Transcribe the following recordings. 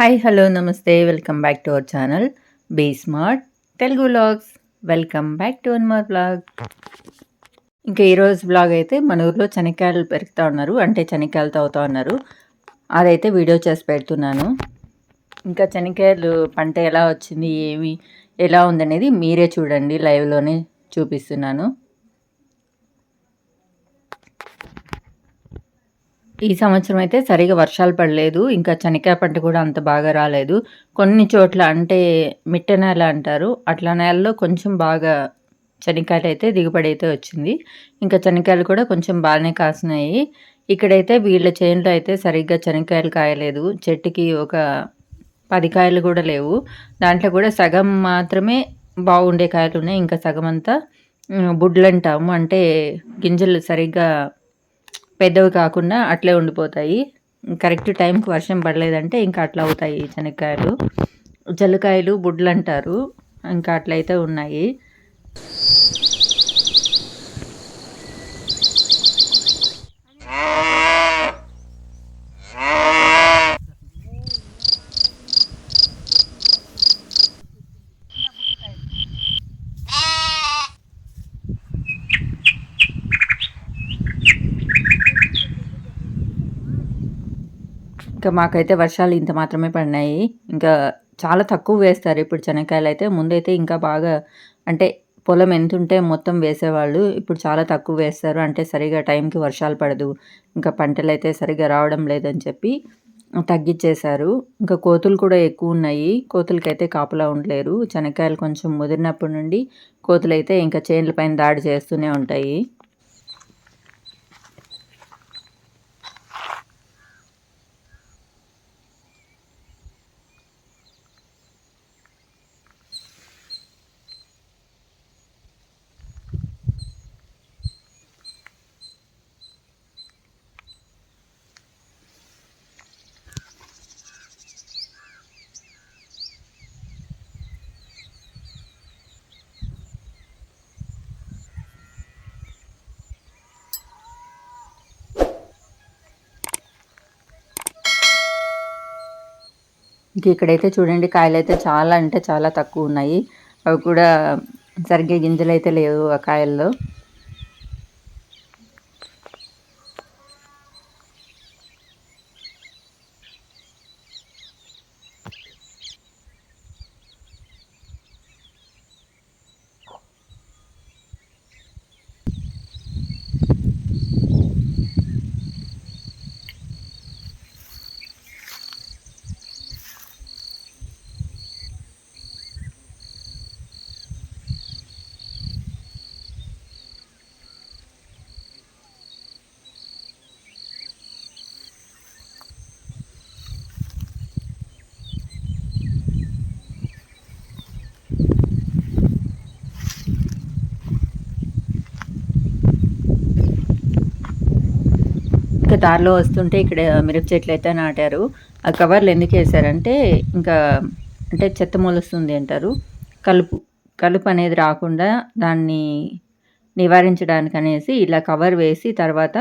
Hi hello నమస్తే. Welcome back to our channel. Be smart. Telugu vlogs. Welcome back to one more blog ఇంకా ఈరోజు blog అయితే మన ఊర్లో శనక్కాయలు పెరుగుతూ ఉన్నారు. అంటే శనక్కాయలు తవ్వుతూ ఉన్నారు. అదైతే వీడియో చేసి పెడుతున్నాను. ఇంకా శనక్కాయలు పంట ఎలా వచ్చింది ఏమి ఎలా ఉందనేది మీరే చూడండి. లైవ్లోనే చూపిస్తున్నాను. ఈ సంవత్సరం అయితే సరిగా వర్షాలు పడలేదు ఇంకా శనక్కాయ పంట కూడా అంత బాగా రాలేదు. కొన్ని చోట్ల అంటే మిట్ట నేల అంటారు అట్లా నేలలో కొంచెం బాగా శనక్కాయలు అయితే దిగుబడి అయితే వచ్చింది. ఇంకా శనక్కాయలు కూడా కొంచెం బాగానే కాసినాయి. ఇక్కడైతే వీళ్ళ చేనులో అయితే సరిగ్గా శనక్కాయలు కాయలేదు. చెట్టుకి ఒక పది కాయలు కూడా లేవు. దాంట్లో కూడా సగం మాత్రమే బాగుండే కాయలు ఉన్నాయి. ఇంకా సగం అంతా బుడ్లు అంటాము అంటే గింజలు సరిగ్గా పెద్దవి కాకుండా అట్లే ఉండిపోతాయి. కరెక్ట్ టైంకి వర్షం పడలేదంటే ఇంకా అట్లా అవుతాయి శనక్కాయలు జల్లకాయలు బుడ్లు అంటారు ఇంకా అట్లయితే ఉన్నాయి. ఇంకా మాకైతే వర్షాలు ఇంత మాత్రమే పడినాయి. ఇంకా చాలా తక్కువ వేస్తారు. ఇప్పుడు శనక్కాయలు అయితే ముందైతే ఇంకా బాగా అంటే పొలం ఎంత ఉంటే మొత్తం వేసేవాళ్ళు. ఇప్పుడు చాలా తక్కువ వేస్తారు. అంటే సరిగా టైంకి వర్షాలు పడదు. ఇంకా పంటలు అయితే సరిగా రావడం లేదని చెప్పి తగ్గించేశారు ఇంకా కోతులు కూడా ఎక్కువ ఉన్నాయి. కోతులకైతే కాపలా ఉండలేరు. శనక్కాయలు కొంచెం ముదిరినప్పటి నుండి కోతులు అయితే ఇంకా చేన్ల పైన దాడి చేస్తూనే ఉంటాయి. ఇంక ఇక్కడైతే చూడండి కాయలు అయితే చాలా అంటే చాలా తక్కువ ఉన్నాయి. అవి కూడా సరిగ్గా గింజలు అయితే లేవు ఆ కాయల్లో. దారిలో వస్తుంటే ఇక్కడ మిరప చెట్లు అయితే నాటారు. ఆ కవర్లు ఎందుకు వేసారంటే ఇంకా అంటే చెత్త మొలుస్తుంది అంటారు. కలుపు కలుపు అనేది రాకుండా దాన్ని నివారించడానికి అనేసి ఇలా కవర్ వేసి తర్వాత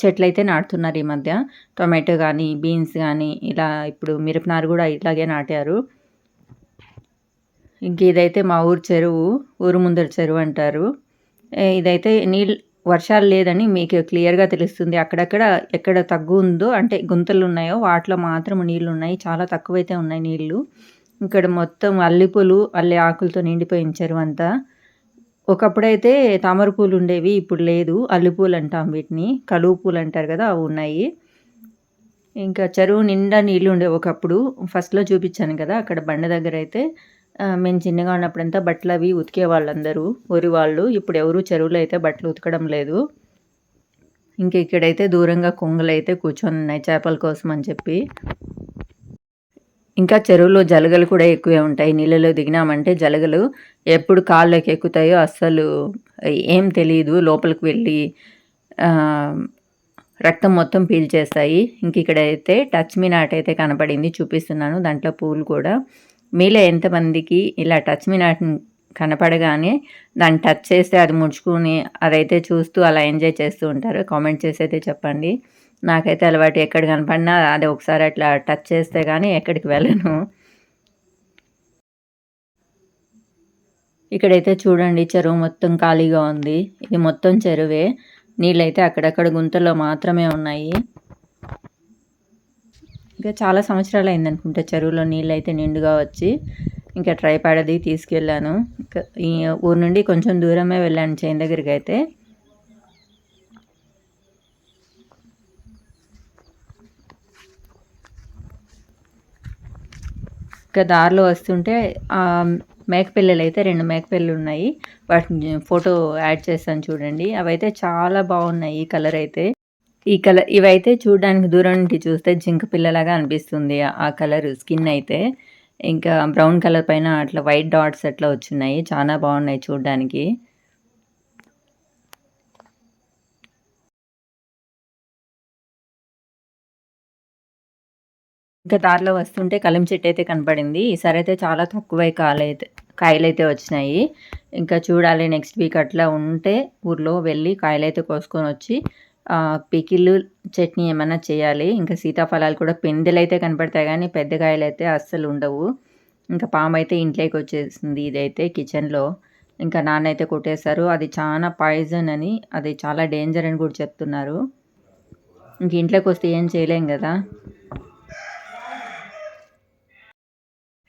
చెట్లు అయితే నాటుతున్నారు ఈ మధ్య. టొమాటో కానీ బీన్స్ కానీ ఇలా ఇప్పుడు మిరపనారు కూడా ఇలాగే నాటారు. ఇంక ఇదైతే మా ఊరు చెరువు ఊరు ముందర చెరువు అంటారు. ఇదైతే నీళ్ళు వర్షాలు లేదని మీకు క్లియర్గా తెలుస్తుంది. అక్కడక్కడ ఎక్కడ తగ్గు ఉందో అంటే గుంతలు ఉన్నాయో వాటిలో మాత్రం నీళ్ళు ఉన్నాయి చాలా తక్కువైతే ఉన్నాయి నీళ్ళు ఇక్కడ మొత్తం అల్లిపూలు అల్లి ఆకులతో నిండిపోయిన చెరువు అంతా. ఒకప్పుడైతే తామర పూలు ఉండేవి ఇప్పుడు లేదు. అల్లిపూలు అంటాం వీటిని. కలువు పూలు అంటారు కదా అవి ఉన్నాయి. ఇంకా చెరువు నిండా నీళ్ళు ఉండేవి ఒకప్పుడు. ఫస్ట్లో చూపించాను కదా అక్కడ బండ దగ్గర అయితే. మేము చిన్నగా ఉన్నప్పుడంతా బట్టలు అవి ఉతికే వాళ్ళందరూ. ఊరి వాళ్ళు ఇప్పుడు ఎవరు చెరువులో అయితే బట్టలు ఉతకడం లేదు. ఇంక ఇక్కడైతే దూరంగా కొంగలు అయితే కూర్చొని ఉన్నాయి చేపల కోసం అని చెప్పి. ఇంకా చెరువులో జలగలు కూడా ఎక్కువే ఉంటాయి. నీళ్ళలో దిగినామంటే జలగలు ఎప్పుడు కాళ్ళకి ఎక్కుతాయో అస్సలు ఏం తెలియదు లోపలికి వెళ్ళి రక్తం మొత్తం పీల్చేస్తాయి. ఇంక ఇక్కడైతే టచ్ మీ నాట్ అయితే కనపడింది. చూపిస్తున్నాను. దాంట్లో పూలు కూడా. మీలో ఎంతమందికి ఇలా టచ్ మీ నాట్ కనపడగానే దాన్ని టచ్ చేస్తే అది ముడుచుకుని అదైతే చూస్తూ అలా ఎంజాయ్ చేస్తూ ఉంటారు. కామెంట్ చేసి అయితే చెప్పండి. నాకైతే అలవాటు ఎక్కడ కనపడినా అది ఒకసారి అట్లా టచ్ చేస్తే కానీ ఎక్కడికి వెళ్ళను. ఇక్కడైతే చూడండి చెరువు మొత్తం ఖాళీగా ఉంది. ఇది మొత్తం చెరువే. నీళ్ళైతే అక్కడక్కడ గుంతల్లో మాత్రమే ఉన్నాయి. ఇంకా చాలా సంవత్సరాలు అయింది అనుకుంటా చెరువులో నీళ్ళు అయితే నిండుగా వచ్చి ఇంకా ట్రై అది తీసుకెళ్ళాను. ఈ ఊరు నుండి కొంచెం దూరమే వెళ్ళాను చేను దగ్గరికి అయితే ఇంకా దారిలో వస్తుంటే మేకపిల్లలు అయితే రెండు మేకపిల్లలు ఉన్నాయి వాటిని ఫోటో యాడ్ చేస్తాను చూడండి. అవైతే చాలా బాగున్నాయి ఈ కలర్ అయితే. ఈ కలర్ ఇవైతే చూడడానికి దూరం నుండి చూస్తే జింక పిల్లలాగా అనిపిస్తుంది. ఆ కలర్ స్కిన్ అయితే. ఇంకా బ్రౌన్ కలర్ పైన అట్లా వైట్ డాట్స్ అట్లా వచ్చినాయి చాలా బాగున్నాయి చూడడానికి. ఇంకా దారిలో వస్తుంటే కలం చెట్టు అయితే కనపడింది. ఈసారి అయితే చాలా తక్కువ కాయలైతే కాయలైతే వచ్చినాయి. ఇంకా చూడాలి నెక్స్ట్ వీక్ అట్లా ఉంటే ఊర్లో వెళ్ళి కాయలైతే కోసుకొని వచ్చి పికిల్లు చట్నీ ఏమైనా చేయాలి. ఇంకా సీతాఫలాలు కూడా పెందెలు అయితే కనపడతాయి కానీ పెద్ద కాయలు అయితే అస్సలు ఉండవు. ఇంకా పాము అయితే ఇంట్లోకి వచ్చేసింది ఇదైతే కిచెన్లో ఇంకా నాన్న అయితే కొట్టేశారు. అది చాలా పాయిజన్ అని అది చాలా డేంజర్ అని కూడా చెప్తున్నారు. ఇంక ఇంట్లోకి వస్తే ఏం చేయలేం కదా.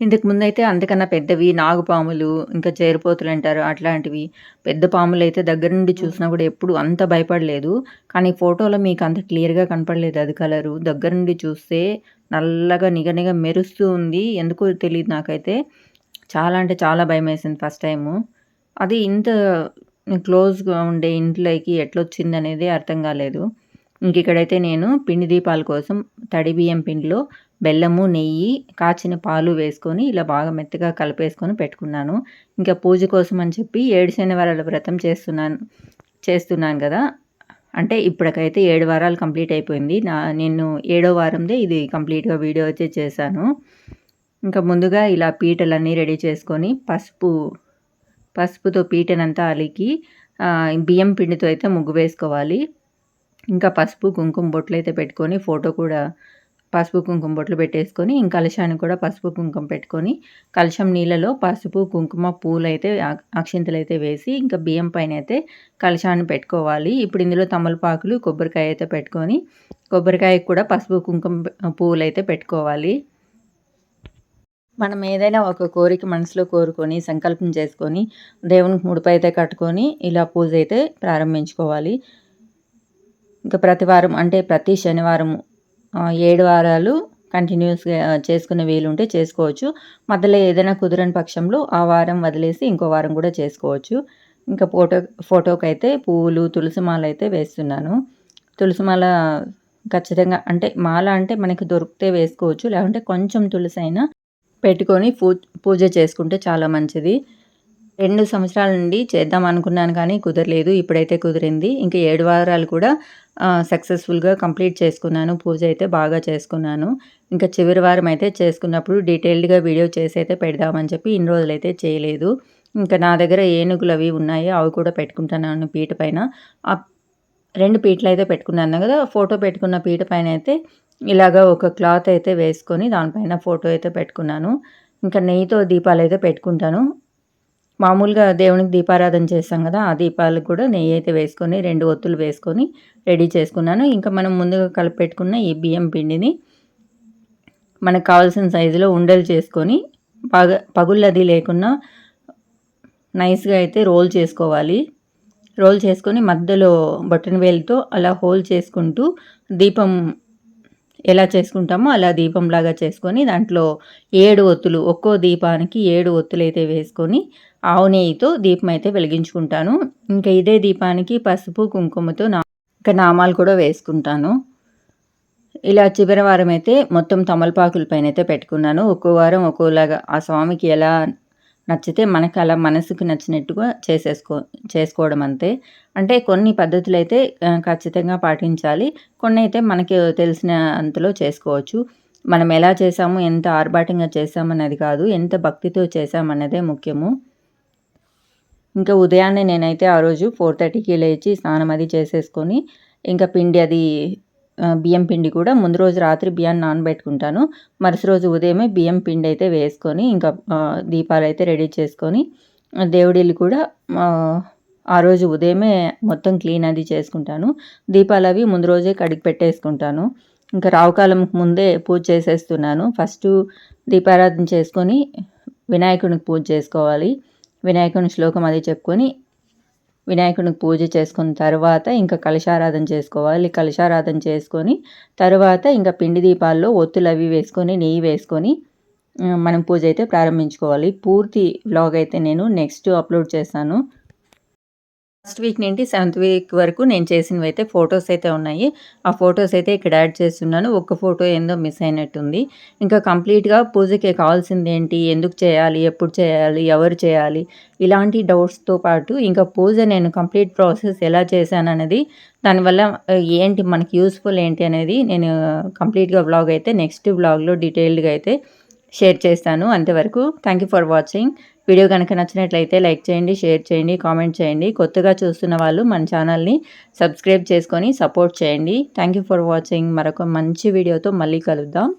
ఇంతకు ముందైతే అంతకన్నా పెద్దవి నాగుపాములు ఇంకా చేరిపోతులు అంటారు అట్లాంటివి. పెద్ద పాములు అయితే దగ్గర నుండి చూసినా కూడా ఎప్పుడు అంత భయపడలేదు. కానీ ఫోటోలో మీకు అంత క్లియర్గా కనపడలేదు అది కలరు. దగ్గర నుండి చూస్తే నల్లగా నిగనిగ మెరుస్తూ ఉంది. ఎందుకో తెలియదు నాకైతే. చాలా అంటే చాలా భయం వేసింది ఫస్ట్ టైము. అది ఇంత క్లోజ్గా ఉండే ఇంట్లోకి ఎట్లొచ్చింది అనేది అర్థం కాలేదు. ఇంక ఇక్కడైతే నేను పిండి దీపాల కోసం తడి బియ్యం పిండిలో బెల్లము నెయ్యి కాచిన పాలు వేసుకొని ఇలా బాగా మెత్తగా కలిపేసుకొని పెట్టుకున్నాను. ఇంకా పూజ కోసం అని చెప్పి ఏడు శనివారాల వ్రతం చేస్తున్నాను చేస్తున్నాను కదా. అంటే ఇప్పటికైతే ఏడు వారాలు కంప్లీట్ అయిపోయింది. నా నేను ఏడో వారందే ఇది కంప్లీట్గా వీడియో అయితే చేశాను. ఇంకా ముందుగా ఇలా పీటలన్నీ రెడీ చేసుకొని పసుపు పసుపుతో పీటనంతా అలికి బియ్యం పిండితో అయితే ముగ్గు వేసుకోవాలి. ఇంకా పసుపు కుంకుమ బొట్లు అయితే పెట్టుకొని ఫోటో కూడా పసుపు కుంకుమ బొట్లు పెట్టేసుకొని ఇంకా కలశాన్ని కూడా పసుపు కుంకుమ పెట్టుకొని కలశం నీళ్ళలో పసుపు కుంకుమ పూలు అయితే అక్షింతలు అయితే వేసి ఇంకా బియ్యం పైన అయితే కలశాన్ని పెట్టుకోవాలి. ఇప్పుడు ఇందులో తమలపాకులు కొబ్బరికాయ అయితే పెట్టుకొని కొబ్బరికాయకు కూడా పసుపు కుంకుమ పువ్వులు అయితే పెట్టుకోవాలి. మనం ఏదైనా ఒక కోరిక మనసులో కోరుకొని సంకల్పం చేసుకొని దేవునికి ముడిపై అయితే కట్టుకొని ఇలా పూజ అయితే ప్రారంభించుకోవాలి. ఇంకా ప్రతి వారం అంటే ప్రతి శనివారం ఏడు వారాలు కంటిన్యూస్గా చేసుకునే వీలు ఉంటే చేసుకోవచ్చు. మధ్యలో ఏదైనా కుదరని పక్షంలో ఆ వారం వదిలేసి ఇంకో వారం కూడా చేసుకోవచ్చు. ఇంకా ఫోటో ఫోటోకి అయితే పువ్వులు తులసిమాల అయితే వేస్తున్నాను. తులసి మాల ఖచ్చితంగా అంటే మాల అంటే మనకి దొరికితే వేసుకోవచ్చు. లేకుంటే కొంచెం తులసి అయినా పెట్టుకొని పూ పూజ చేసుకుంటే చాలా మంచిది. రెండు సంవత్సరాల నుండి చేద్దాం అనుకున్నాను కానీ కుదరలేదు. ఇప్పుడైతే కుదిరింది. ఇంకా ఏడు వారాలు కూడా సక్సెస్ఫుల్గా కంప్లీట్ చేసుకున్నాను. పూజ అయితే బాగా చేసుకున్నాను. ఇంకా చివరి వారం అయితే చేసుకున్నప్పుడు డీటెయిల్డ్గా వీడియో చేసి అయితే పెడదామని చెప్పి ఇన్ని రోజులైతే చేయలేదు. ఇంకా నా దగ్గర ఏనుగులు అవి ఉన్నాయి. అవి కూడా పెట్టుకుంటున్నాను పీట పైన. ఆ రెండు పీటలు అయితే పెట్టుకున్నాను కదా. ఫోటో పెట్టుకున్న పీట పైన అయితే ఇలాగ ఒక క్లాత్ అయితే వేసుకొని దానిపైన ఫోటో అయితే పెట్టుకున్నాను. ఇంకా నెయ్యితో దీపాలు అయితే పెట్టుకుంటాను. మామూలుగా దేవునికి దీపారాధన చేస్తాం కదా ఆ దీపాలకు కూడా నెయ్యి అయితే వేసుకొని రెండు ఒత్తులు వేసుకొని రెడీ చేసుకున్నాను. ఇంకా మనం ముందుగా కలిపెట్టుకున్న ఈ బియ్యం పిండిని మనకు కావాల్సిన సైజులో ఉండలు చేసుకొని పగ పగుళ్ళది లేకుండా నైస్గా అయితే రోల్ చేసుకోవాలి. రోల్ చేసుకొని మధ్యలో బొట్టన వేలుతో అలా హోల్ చేసుకుంటూ దీపం ఎలా చేసుకుంటామో అలా దీపంలాగా చేసుకొని దాంట్లో ఏడు ఒత్తులు ఒక్కో దీపానికి ఏడు ఒత్తులు అయితే వేసుకొని ఆవు నెయ్యితో దీపం అయితే వెలిగించుకుంటాను. ఇంకా ఇదే దీపానికి పసుపు కుంకుమతో నా ఇంకా నామాలు కూడా వేసుకుంటాను. ఇలా చివరి వారం అయితే మొత్తం తమలపాకుల పైన అయితే పెట్టుకున్నాను. ఒక్కో వారం ఒక్కోలాగా ఆ స్వామికి ఎలా నచ్చితే మనకు అలా మనసుకు నచ్చినట్టుగా చేసేసుకో చేసుకోవడం అంతే. అంటే కొన్ని పద్ధతులు అయితే ఖచ్చితంగా పాటించాలి. కొన్ని అయితే మనకి తెలిసిన అంతలో చేసుకోవచ్చు. మనం ఎలా చేసాము ఎంత ఆర్భాటంగా చేసామన్నది కాదు ఎంత భక్తితో చేసామన్నదే ముఖ్యము. ఇంకా ఉదయాన్నే నేనైతే ఆ రోజు ఫోర్ థర్టీకి లేచి స్నానం అది చేసేసుకొని ఇంకా పిండి అది బియ్యం పిండి కూడా ముందు రోజు రాత్రి బియ్యాన్ని నానబెట్టుకుంటాను. మరుసటి రోజు ఉదయమే బియ్యం పిండి అయితే వేసుకొని ఇంకా దీపాలు అయితే రెడీ చేసుకొని దేవుడిల్లు కూడా ఆ, రోజు ఉదయమే మొత్తం క్లీన్ అది చేసుకుంటాను. దీపాలు అవి ముందు రోజే కడిగి పెట్టేసుకుంటాను. ఇంకా రావుకాలంకి ముందే పూజ చేసేస్తున్నాను. ఫస్ట్ దీపారాధన చేసుకొని వినాయకునికి పూజ చేసుకోవాలి. వినాయకుని శ్లోకం అది చెప్పుకొని వినాయకునికి పూజ చేసుకున్న తర్వాత ఇంకా కలశారాధన చేసుకోవాలి. కలశారాధన చేసుకొని తర్వాత ఇంకా పిండి దీపాల్లో ఒత్తులు అవి వేసుకొని నెయ్యి వేసుకొని మనం పూజ అయితే ప్రారంభించుకోవాలి. పూర్తి వ్లాగ్ అయితే నేను నెక్స్ట్ అప్లోడ్ చేస్తాను. ఫస్ట్ వీక్ నుండి సెవెంత్ వీక్ వరకు నేను చేసినవి అయితే ఫొటోస్ అయితే ఉన్నాయి. ఆ ఫొటోస్ అయితే ఇక్కడ యాడ్ చేస్తున్నాను. ఒక్క ఫోటో ఏందో మిస్ అయినట్టుంది. ఇంకా కంప్లీట్గా పూజకి కావాల్సింది ఏంటి? ఎందుకు చేయాలి? ఎప్పుడు చేయాలి? ఎవరు చేయాలి? ఇలాంటి డౌట్స్తో పాటు ఇంకా పూజ నేను కంప్లీట్ ప్రాసెస్ ఎలా చేశాను అనేది దానివల్ల ఏంటి మనకి యూస్ఫుల్ ఏంటి అనేది నేను కంప్లీట్గా వ్లాగ్ అయితే నెక్స్ట్ వ్లాగ్లో డీటెయిల్డ్గా అయితే షేర్ చేస్తాను అంతవరకు. Thank you for watching video కనుక నచ్చినట్లయితే లైక్ చేయండి షేర్ చేయండి కామెంట్ చేయండి. కొత్తగా చూస్తున్న వాళ్ళు మన ఛానల్ని సబ్స్క్రైబ్ చేసుకొని సపోర్ట్ చేయండి. థ్యాంక్ యూ ఫర్ వాచింగ్ మరొక మంచి వీడియోతో మళ్ళీ కలుద్దాం.